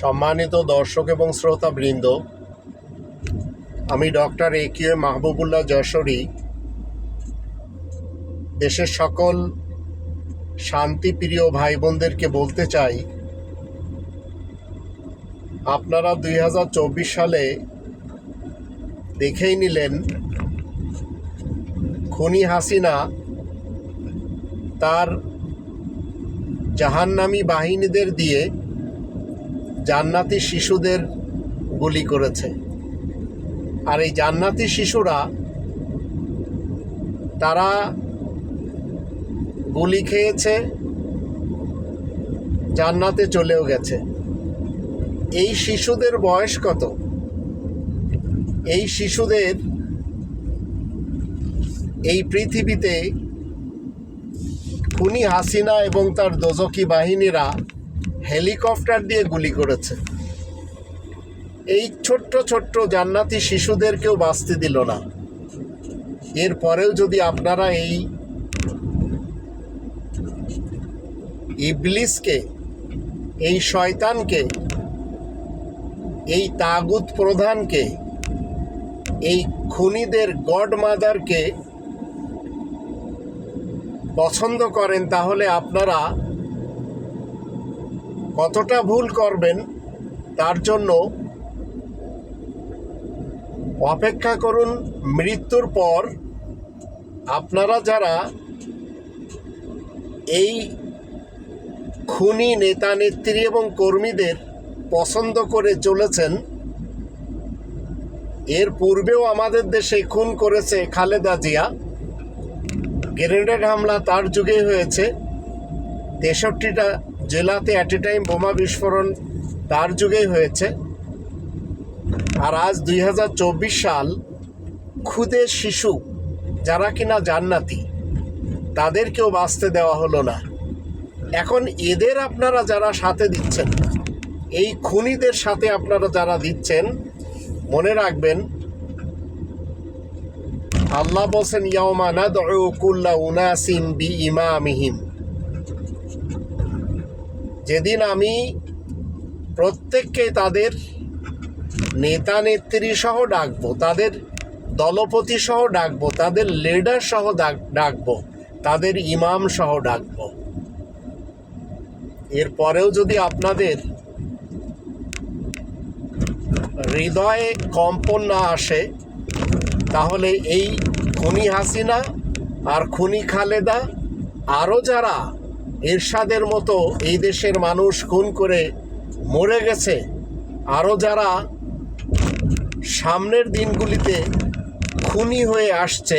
সম্মানিত দর্শক এবং শ্রোতাবৃন্দ, আমি ডক্টর এ এ মাহবুবুল্লাহ যশোরী। দেশের সকল শান্তিপ্রিয় ভাই বোনদেরকে বলতে চাই, আপনারা দুই হাজার চব্বিশ সালে দেখেই নিলেন, খুনি হাসিনা তার জাহান্নামী বাহিনীদের দিয়ে জান্নাতি শিশুদের গুলি করেছে। আর এই জান্নাতি শিশুরা, তারা গুলি খেয়েছে, জান্নাতে চলেও গেছে। এই শিশুদের বয়স কত? এই শিশুদের এই পৃথিবীতে খুনি হাসিনা এবং তার দোজকি বাহিনীরা হেলিকপ্টার দিয়ে গুলি করেছে। এই ছোট্ট ছোট্ট জান্নাতি শিশুদেরকেও বাঁচতে দিল না। এরপরেও যদি আপনারা এই ইবলিসকে, এই শয়তানকে, এই তাগুত প্রধানকে, এই খুনিদের গড মাদারকে পছন্দ করেন, তাহলে আপনারা কতটা ভুল করবেন তার জন্য অপেক্ষা করুন মৃত্যুর পর। আপনারা যারা এই খুনি নেতা নেত্রী এবং কর্মীদের পছন্দ করে চলেছেন, এর পূর্বেও আমাদের দেশে খুন করেছে খালেদা জিয়া। গ্রেনেড হামলা তার যুগে হয়েছে। তেষট্টিটা জেলাতে অ্যাট এ টাইম বোমা বিস্ফোরণ তার যুগেই হয়েছে। আর আজ দুই হাজার চব্বিশ সাল খুদে শিশু, যারা কিনা জান্নাতি, তাদেরকেও বাঁচতে দেওয়া হলো না। এখন এদের আপনারা যারা সাথে দিচ্ছেন, এই খুনিদের সাথে আপনারা যারা দিচ্ছেন, মনে রাখবেন, আল্লাহ বলছেন ইয়াওমা নাদউ কুল্লা উনাসিম বি ইমামিহিম যেদিন আমি প্রত্যেককে তাদের নেতা নেত্রী সহ ডাকবো, তাদের দলপতি সহ ডাকবো, তাদের লিডার সহ ডাক- ডাকবো, তাদের ইমাম সহ ডাকবো। এরপরেও যদি আপনাদের হৃদয়ে কম্পন না আসে, তাহলে এই খুনি হাসিনা আর খুনি খালেদা আরও যারা এরশাদের মতো এই দেশের মানুষ খুন করে মরে গেছে। আরও যারা সামনের দিনগুলিতে খুনি হয়ে আসছে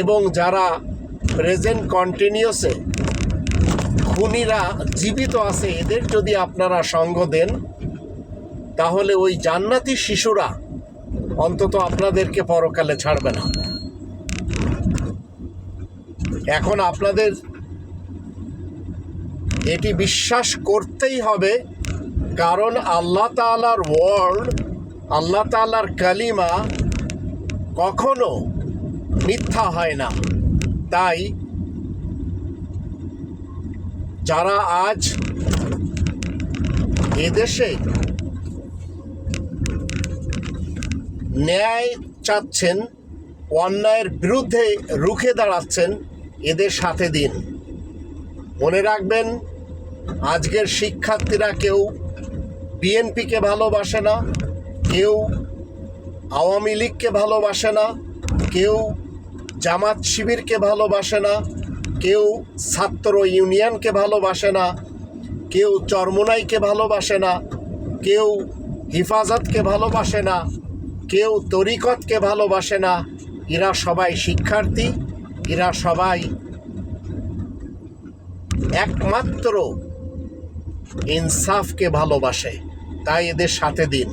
এবং যারা প্রেজেন্ট কন্টিনিউসে খুনিরা জীবিত আছে, এদের যদি আপনারা সঙ্গ দেন, তাহলে ওই জান্নাতি শিশুরা অন্তত আপনাদেরকে পরকালে ছাড়বে না। এখন আপনাদের এটি বিশ্বাস করতেই হবে, কারণ আল্লাহ তালার ওয়ার্ল্ড আল্লাহ তালার কালিমা কখনো মিথ্যা হয় না। তাই যারা আজ এদেশে ন্যায় চাচ্ছেন, অন্যায়ের বিরুদ্ধে রুখে দাঁড়াচ্ছেন, এদের সাথে দিন। মনে রাখবেন, আজকের শিক্ষার্থীরা কেউ বিএনপিকে ভালোবাসে না, কেউ আওয়ামী লীগকে ভালোবাসে না, কেউ জামাত শিবিরকে ভালোবাসে না, কেউ ছাত্র ইউনিয়নকে ভালোবাসে না, কেউ চরমোনাইকে ভালোবাসে না, কেউ হিফাজতকে ভালোবাসে না, কেউ তরিকতকে ভালোবাসে না। এরা সবাই শিক্ষার্থী, এরা সবাই একমাত্র ইনসাফকে ভালোবাসে তাই এদের সাথে দিন।